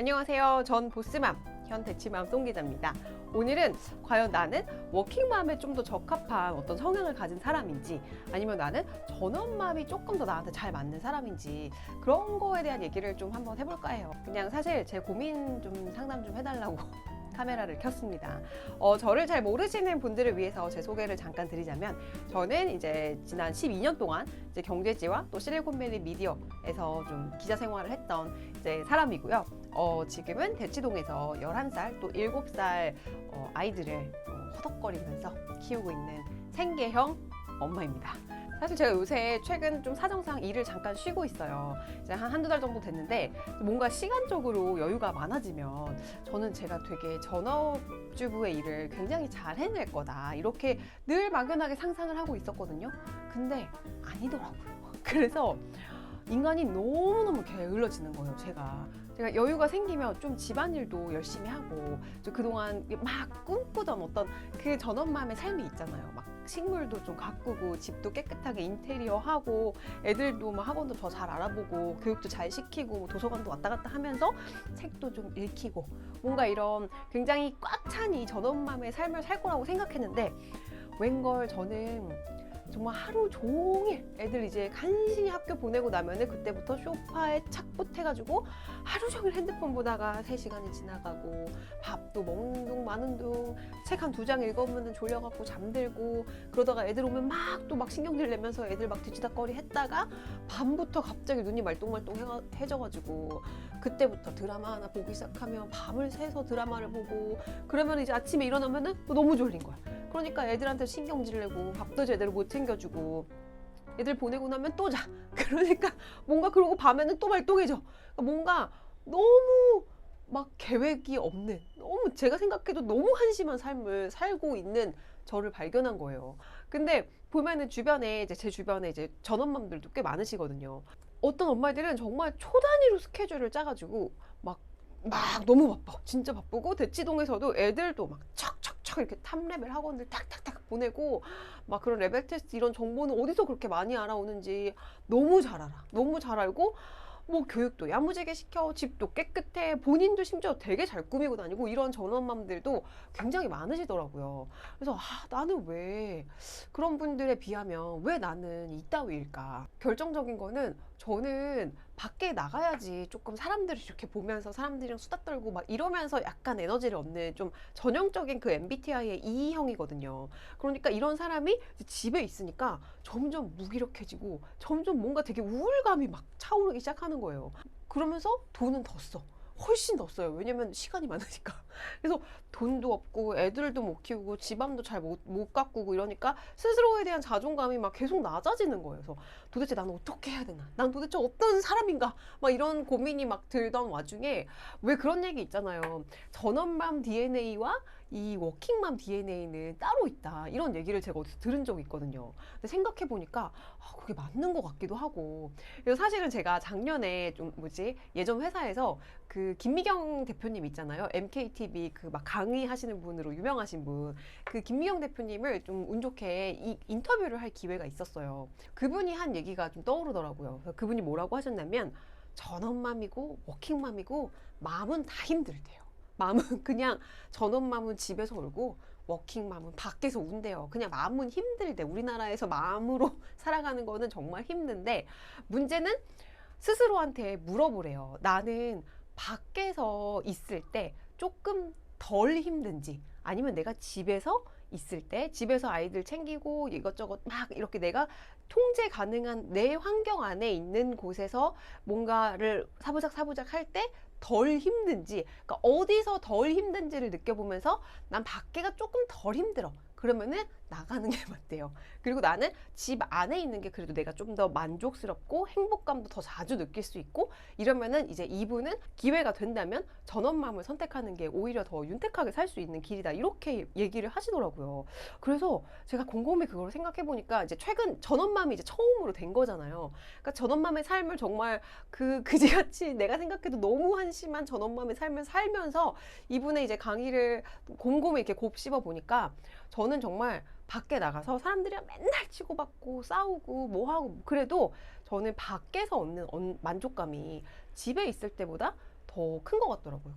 안녕하세요. 전 보스맘, 현 대치맘 송 기자입니다. 오늘은 과연 나는 워킹맘에 좀 더 적합한 어떤 성향을 가진 사람인지 아니면 나는 전원맘이 조금 더 나한테 잘 맞는 사람인지 그런 거에 대한 얘기를 좀 한번 해볼까 해요. 그냥 사실 제 고민 좀 상담 좀 해달라고 카메라를 켰습니다. 어, 저를 잘 모르시는 분들을 위해서 제 소개를 잠깐 드리자면 저는 이제 지난 12년 동안 이제 경제지와 또 실리콘밸리 미디어에서 좀 기자 생활을 했던 이제 사람이고요. 어, 지금은 대치동에서 11살 또 7살 어, 아이들을 또 허덕거리면서 키우고 있는 생계형 엄마입니다. 사실 제가 요새 최근 좀 사정상 일을 잠깐 쉬고 있어요. 이제 한 한두 달 정도 됐는데 뭔가 시간적으로 여유가 많아지면 저는 제가 되게 전업주부의 일을 굉장히 잘 해낼 거다. 이렇게 늘 막연하게 상상을 하고 있었거든요. 근데 아니더라고요. 그래서 인간이 너무너무 게을러지는 거예요, 제가. 제가 여유가 생기면 좀 집안일도 열심히 하고, 저 그동안 막 꿈꾸던 어떤 그 전원맘의 삶이 있잖아요. 막 식물도 좀 가꾸고, 집도 깨끗하게 인테리어 하고, 애들도 막 학원도 더 잘 알아보고, 교육도 잘 시키고, 뭐 도서관도 왔다 갔다 하면서 책도 좀 읽히고, 뭔가 이런 굉장히 꽉 찬 이 전원맘의 삶을 살 거라고 생각했는데, 웬걸 저는 정말 하루 종일 애들 이제 간신히 학교 보내고 나면은 그때부터 소파에 착붙해가지고 하루 종일 핸드폰 보다가 3시간이 지나가고 밥도 먹는 둥 마는 둥책 한 두 장 읽으면 졸려갖고 잠들고 그러다가 애들 오면 막 또 막 신경질 내면서 애들 막 뒤치다거리 했다가 밤부터 갑자기 눈이 말똥말똥 해져가지고 그때부터 드라마 하나 보기 시작하면 밤을 새서 드라마를 보고 그러면 이제 아침에 일어나면은 너무 졸린 거야. 그러니까 애들한테 신경질 내고 밥도 제대로 못 챙겨주고 애들 보내고 나면 또 자. 그러니까 뭔가 그러고 밤에는 또 말똥해져. 그러니까 뭔가 너무 막 계획이 없는 너무 제가 생각해도 너무 한심한 삶을 살고 있는 저를 발견한 거예요. 근데 보면은 주변에 이제 제 주변에 이제 전업맘들도 꽤 많으시거든요. 어떤 엄마들은 정말 초 단위로 스케줄을 짜가지고 막 막 너무 바빠. 진짜 바쁘고 대치동에서도 애들도 막 척척척 이렇게 탑레벨 학원들 탁탁탁 보내고 막 그런 레벨 테스트 이런 정보는 어디서 그렇게 많이 알아오는지 너무 잘 알아. 너무 잘 알고 뭐 교육도 야무지게 시켜 집도 깨끗해 본인도 심지어 되게 잘 꾸미고 다니고 이런 전원맘들도 굉장히 많으시더라고요. 그래서 아, 나는 왜 그런 분들에 비하면 왜 나는 이따위일까? 결정적인 거는 저는 밖에 나가야지 조금 사람들이 이렇게 보면서 사람들이랑 수다 떨고 막 이러면서 약간 에너지를 얻는 좀 전형적인 그 MBTI의 E형이거든요. 그러니까 이런 사람이 집에 있으니까 점점 무기력해지고 점점 뭔가 되게 우울감이 막 차오르기 시작하는 거예요. 그러면서 돈은 더 써. 훨씬 더 써요. 왜냐면 시간이 많으니까. 그래서 돈도 없고 애들도 못 키우고 집안도 잘 못 못 가꾸고 이러니까 스스로에 대한 자존감이 막 계속 낮아지는 거예요. 그래서 도대체 나는 어떻게 해야 되나? 난 도대체 어떤 사람인가? 막 이런 고민이 막 들던 와중에 왜 그런 얘기 있잖아요. 전원맘 DNA와 이 워킹맘 DNA는 따로 있다. 이런 얘기를 제가 어디서 들은 적이 있거든요. 근데 생각해 보니까 아, 그게 맞는 것 같기도 하고. 그래서 사실은 제가 작년에 좀 뭐지 예전 회사에서 그 김미경 대표님 있잖아요. MKTV 그 막 강의하시는 분으로 유명하신 분. 그 김미경 대표님을 좀 운 좋게 이 인터뷰를 할 기회가 있었어요. 그분이 한 얘기가 좀 떠오르더라고요. 그분이 뭐라고 하셨냐면 전업맘이고 워킹맘이고 마음은 다 힘들대요. 마음은 그냥 전업맘은 집에서 울고 워킹맘은 밖에서 운대요. 그냥 마음은 힘들대. 우리나라에서 마음으로 살아가는 거는 정말 힘든데 문제는 스스로한테 물어보래요. 나는 밖에서 있을 때 조금 덜 힘든지 아니면 내가 집에서 있을 때 집에서 아이들 챙기고 이것저것 막 이렇게 내가 통제 가능한 내 환경 안에 있는 곳에서 뭔가를 사부작 사부작 할 때 덜 힘든지 그러니까 어디서 덜 힘든지를 느껴보면서 난 밖에가 조금 덜 힘들어. 그러면은 나가는 게 맞대요. 그리고 나는 집 안에 있는 게 그래도 내가 좀 더 만족스럽고 행복감도 더 자주 느낄 수 있고 이러면은 이제 이분은 기회가 된다면 전원맘을 선택하는 게 오히려 더 윤택하게 살 수 있는 길이다. 이렇게 얘기를 하시더라고요. 그래서 제가 곰곰이 그걸 생각해 보니까 이제 최근 전원맘이 이제 처음으로 된 거잖아요. 그러니까 전원맘의 삶을 정말 그 그지같이 내가 생각해도 너무 한심한 전원맘의 삶을 살면서 이분의 이제 강의를 곰곰이 이렇게 곱씹어 보니까 저는 정말 밖에 나가서 사람들이랑 맨날 치고받고 싸우고 뭐하고 그래도 저는 밖에서 얻는 언- 만족감이 집에 있을 때보다 더 큰 것 같더라고요.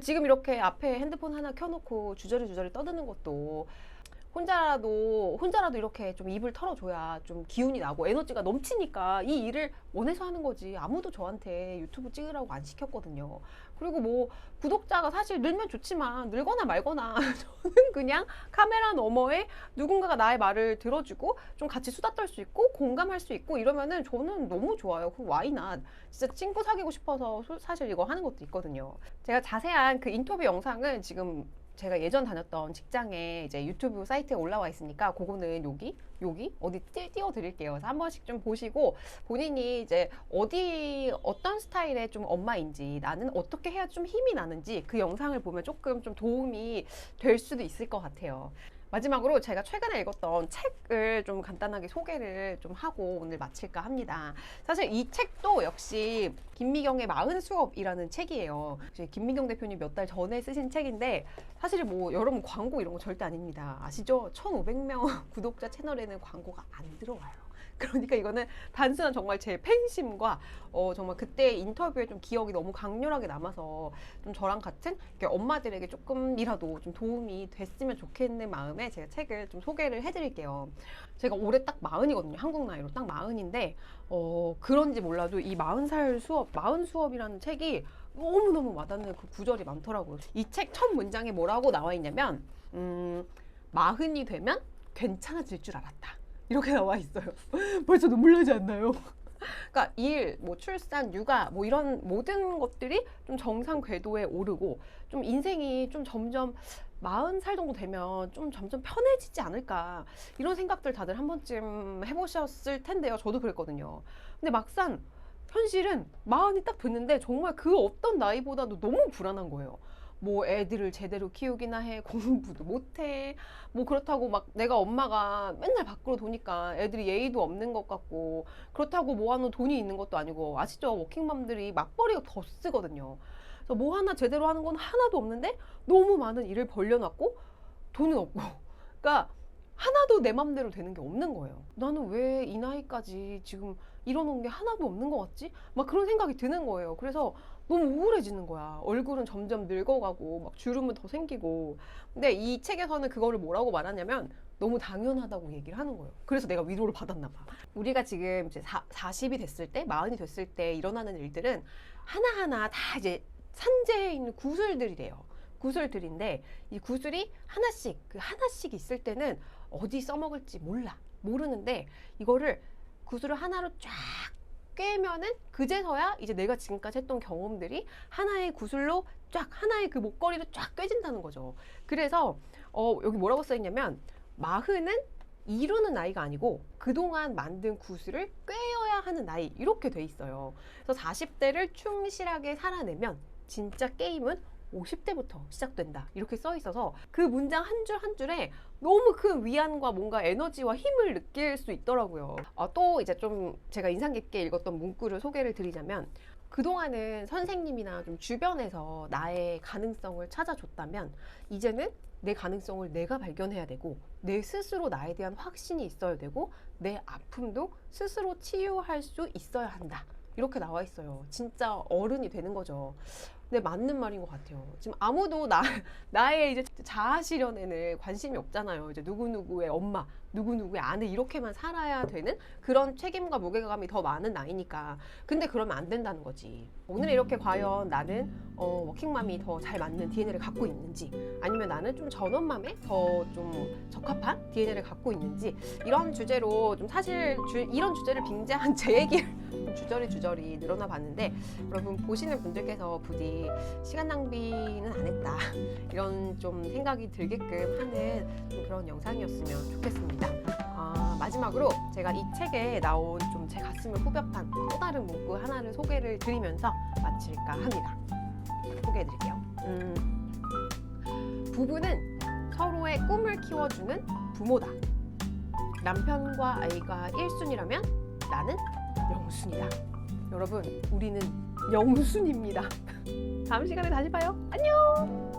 지금 이렇게 앞에 핸드폰 하나 켜놓고 주저리 주저리 떠드는 것도 혼자라도 혼자라도 이렇게 좀 입을 털어줘야 좀 기운이 나고 에너지가 넘치니까 이 일을 원해서 하는 거지 아무도 저한테 유튜브 찍으라고 안 시켰거든요. 그리고 뭐 구독자가 사실 늘면 좋지만 늘거나 말거나 저는 그냥 카메라 너머에 누군가가 나의 말을 들어주고 좀 같이 수다 떨 수 있고 공감할 수 있고 이러면은 저는 너무 좋아요. 그 와이낫 진짜 친구 사귀고 싶어서 소- 사실 이거 하는 것도 있거든요. 제가 자세한 그 인터뷰 영상은 지금 제가 예전 다녔던 직장에 이제 유튜브 사이트에 올라와 있으니까 그거는 여기 여기 어디 띄- 띄워 드릴게요. 그래서 한 번씩 좀 보시고 본인이 이제 어디 어떤 스타일의 좀 엄마인지 나는 어떻게 해야 좀 힘이 나는지 그 영상을 보면 조금 좀 도움이 될 수도 있을 것 같아요. 마지막으로 제가 최근에 읽었던 책을 좀 간단하게 소개를 좀 하고 오늘 마칠까 합니다. 사실 이 책도 역시 김미경의 마흔 수업이라는 책이에요. 김미경 대표님 몇 달 전에 쓰신 책인데 사실 뭐 여러분 광고 이런 거 절대 아닙니다. 아시죠? 1,500명 구독자 채널에는 광고가 안 들어와요. 그러니까 이거는 단순한 정말 제 팬심과 어 정말 그때 인터뷰에 좀 기억이 너무 강렬하게 남아서 좀 저랑 같은 엄마들에게 조금이라도 좀 도움이 됐으면 좋겠는 마음에 제가 책을 좀 소개를 해드릴게요. 제가 올해 딱 마흔이거든요. 한국 나이로 딱 마흔인데 어 그런지 몰라도 이 마흔 살 수업, 마흔 수업이라는 책이 너무너무 와닿는 그 구절이 많더라고요. 이 책 첫 문장에 뭐라고 나와 있냐면 음, 마흔이 되면 괜찮아질 줄 알았다. 이렇게 나와 있어요. 벌써 눈물 나지 않나요? 그러니까 일, 뭐 출산, 육아, 뭐 이런 모든 것들이 좀 정상 궤도에 오르고 좀 인생이 좀 점점 마흔 살 정도 되면 좀 점점 편해지지 않을까 이런 생각들 다들 한 번쯤 해보셨을 텐데요. 저도 그랬거든요. 근데 막상 현실은 마흔이 딱 됐는데 정말 그 어떤 나이보다도 너무 불안한 거예요. 뭐 애들을 제대로 키우기나 해 공부도 못해. 뭐 그렇다고 막 내가 엄마가 맨날 밖으로 도니까 애들이 예의도 없는 것 같고 그렇다고 모아놓은 돈이 있는 것도 아니고 아시죠? 워킹맘들이 맞벌이가 더 쓰거든요. 그래서 뭐 하나 제대로 하는 건 하나도 없는데 너무 많은 일을 벌려놨고 돈은 없고. 그러니까 하나도 내 맘대로 되는 게 없는 거예요 나는 왜 이 나이까지 지금 이뤄놓은 게 하나도 없는 것 같지? 막 그런 생각이 드는 거예요 그래서 너무 우울해지는 거야. 얼굴은 점점 늙어가고 막 주름은 더 생기고. 근데 이 책에서는 그거를 뭐라고 말하냐면 너무 당연하다고 얘기를 하는 거예요. 그래서 내가 위로를 받았나 봐. 우리가 지금 이제 사, 40이 됐을 때, 마흔이 됐을 때 일어나는 일들은 하나하나 다 이제 산재해 있는 구슬들이래요. 구슬들인데 이 구슬이 하나씩 그 하나씩 있을 때는 어디 써먹을지 몰라. 모르는데 이거를 구슬을 하나로 쫙 꿰면은 그제서야 이제 내가 지금까지 했던 경험들이 하나의 구슬로 쫙 하나의 그 목걸이로 쫙 꿰진다는 거죠. 그래서 어 여기 뭐라고 써 있냐면 마흔은 이루는 나이가 아니고 그동안 만든 구슬을 꿰어야 하는 나이 이렇게 돼 있어요. 그래서 40대를 충실하게 살아내면 진짜 게임은 50대부터 시작된다. 이렇게 써 있어서 그 문장 한 줄 한 줄에 너무 큰 위안과 뭔가 에너지와 힘을 느낄 수 있더라고요. 아, 또 이제 좀 제가 인상 깊게 읽었던 문구를 소개를 드리자면 그동안은 선생님이나 좀 주변에서 나의 가능성을 찾아줬다면 이제는 내 가능성을 내가 발견해야 되고 내 스스로 나에 대한 확신이 있어야 되고 내 아픔도 스스로 치유할 수 있어야 한다. 이렇게 나와 있어요. 진짜 어른이 되는 거죠. 근데 맞는 말인 것 같아요. 지금 아무도 나, 나의 이제 자아 실현에는 관심이 없잖아요. 이제 누구누구의 엄마, 누구누구의 아내 이렇게만 살아야 되는 그런 책임과 무게감이 더 많은 나이니까. 근데 그러면 안 된다는 거지. 오늘 이렇게 과연 나는 어, 워킹맘이 더 잘 맞는 DNA를 갖고 있는지 아니면 나는 좀 전원맘에 더 좀 적합한 DNA를 갖고 있는지 이런 주제로 좀 사실 주, 이런 주제를 빙자한 제 얘기를 좀 주저리 주저리 늘어나 봤는데 여러분 보시는 분들께서 부디 시간 낭비는 안 했다 이런 좀 생각이 들게끔 하는 좀 그런 영상이었으면 좋겠 습니다. 아, 마지막으로 제가 이 책에 나온 좀 제 가슴을 후벼판 또 다른 문구 하나를 소개를 드리면서 마칠까 합니다. 소개해드릴게요. 음, 부부는 서로의 꿈을 키워주는 부모다. 남편과 아이가 1순위라면 나는 영순이다. 여러분, 우리는 영순입니다. 다음 시간에 다시 봐요. 안녕!